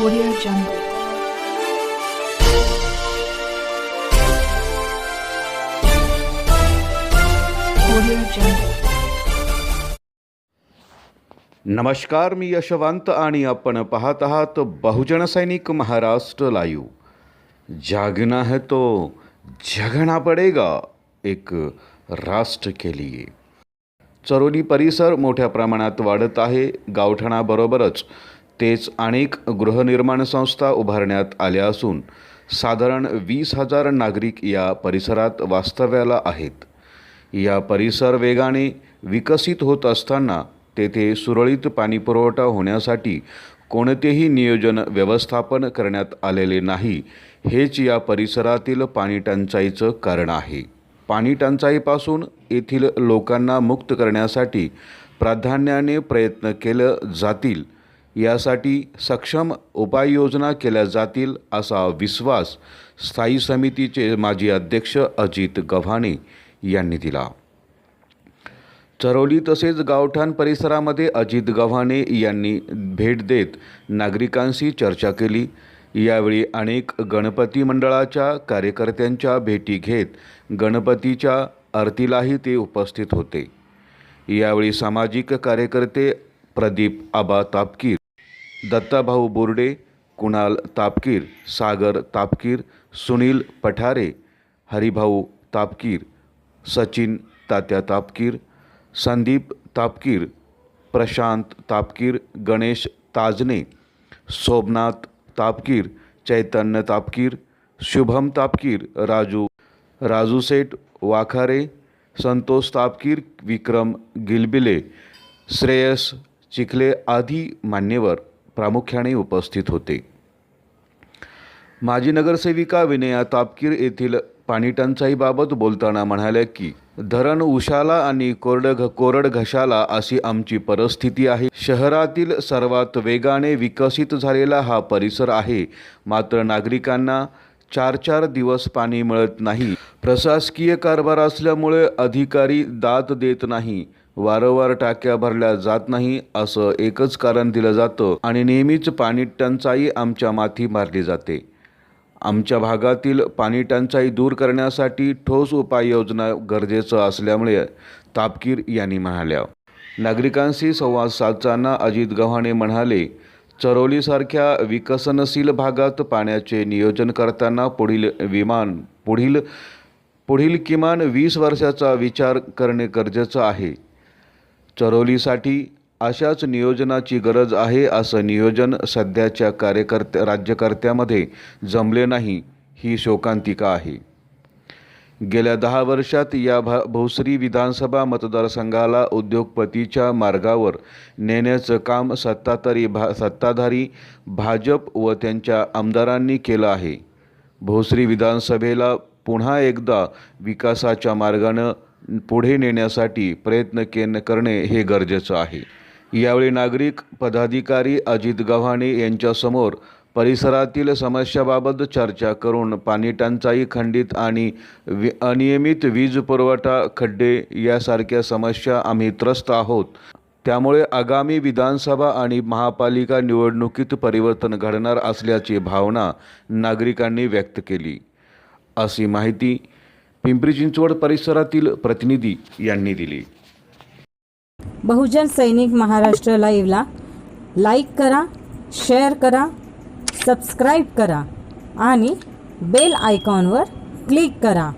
Audio Jungle. Audio Jungle. नमस्कार मी यशवंत आणि आपण पाहत आहात बहुजन सैनिक महाराष्ट्र लाईव्ह जागना है तो जगना पडेगा एक राष्ट्र के लिए चरोली परिसर मोठ्या प्रमाणात वाढत आहे गावठाणाबरोबरच तेच अनेक गृहनिर्माण संस्था उभारण्यात आल्या असून साधारण वीस हजार नागरिक या परिसरात वास्तव्याला आहेत. या परिसर वेगाने विकसित होत असताना तेथे सुरळीत पाणीपुरवठा होण्यासाठी कोणतेही नियोजन व्यवस्थापन करण्यात आलेले नाही हेच या परिसरातील पाणीटंचाईचं कारण आहे. पाणीटंचाईपासून येथील लोकांना मुक्त करण्यासाठी प्राधान्याने प्रयत्न केलं जातील यासाठी सक्षम उपाययोजना केल्या जातील असा विश्वास स्थायी समितीचे माजी अध्यक्ष अजित गव्हाणे यांनी दिला. चरोली तसेच गावठाण परिसरामध्ये अजित गव्हाणे यांनी भेट देत नागरिकांशी चर्चा केली. यावेळी अनेक गणपती मंडळाच्या कार्यकर्त्यांच्या भेटी घेत गणपतीच्या आरतीलाही ते उपस्थित होते. यावेळी सामाजिक कार्यकर्ते प्रदीप आबा तापकीर दत्ताभाऊ बोर्डे, कुणाल तापकीर, सागर तापकीर, सुनील पठारे, हरिभाऊ तापकीर, सचिन तात्या तापकीर, संदीप तापकीर, प्रशांत तापकीर, गणेश ताजने, सोमनाथ तापकीर, चैतन्य तापकीर, शुभम तापकीर, राजू राजू सेठ वाखारे, संतोष तापकीर, विक्रम गिलबिले, श्रेयस चिखले आदि मान्यवर। प्रामुख्याने उपस्थित होते. माजी नगरसेविका विनया तापकीर येथील पाणीटंचाईबाबत बोलताना म्हणाल्या की धरण उशाला आणि कोरड घ कोरड घशाला अशी आमची परिस्थिती आहे. शहरातील सर्वात वेगाने विकसित झालेला हा परिसर आहे. मात्र नागरिकांना चार चार दिवस पाणी मिळत नाही. प्रशासकीय कारभार असल्यामुळे अधिकारी दाद देत नाही. वारंवार टाक्या भरल्या जात नाही असं एकच कारण दिलं जातं आणि नेहमीच पाणी टंचाई आमच्या माथी मारली जाते. आमच्या भागातील पाणी टंचाई दूर करण्यासाठी ठोस उपाययोजना गरजेचं असल्यामुळे तापकीर यांनी म्हणाल्या. नागरिकांशी संवाद साधताना अजित गव्हाणे म्हणाले चरोलीसारख्या विकसनशील भागात पाण्याचे नियोजन करताना पुढील विमान पुढील पुढील किमान वीस वर्षाचा विचार करणे गरजेचं आहे. चरोलीसाठी अशाच नियोजनाची गरज आहे असं नियोजन सध्याच्या कार्यकर्त्या राज्यकर्त्यामध्ये जमले नाही ही शोकांतिका आहे. गेल्या दहा वर्षात या भा भोसरी विधानसभा मतदारसंघाला उद्योगपतीच्या मार्गावर नेण्याचं काम सत्ताधारी भा सत्ताधारी भाजप व त्यांच्या आमदारांनी केलं आहे. भोसरी विधानसभेला पुन्हा एकदा विकासाच्या मार्गानं पुढे नेण्यासाठी प्रयत्न केन करणे हे गरजेचं आहे. यावेळी नागरिक पदाधिकारी अजित गव्हाणे यांच्यासमोर परिसरातील समस्याबाबत चर्चा करून पाणी टंचाई खंडित आणि वि अनियमित वीज पुरवठा खड्डे यासारख्या समस्या आम्ही त्रस्त आहोत. त्यामुळे आगामी विधानसभा आणि महापालिका निवडणुकीत परिवर्तन घडणार असल्याची भावना नागरिकांनी व्यक्त केली. अशी माहिती पिंपरी चिंचवड परिसरातील प्रतिनिधी यांनी दिली. बहुजन सैनिक महाराष्ट्र लाईव्हला लाईक करा शेअर करा सबस्क्राईब करा आणि बेल आयकॉनवर क्लिक करा.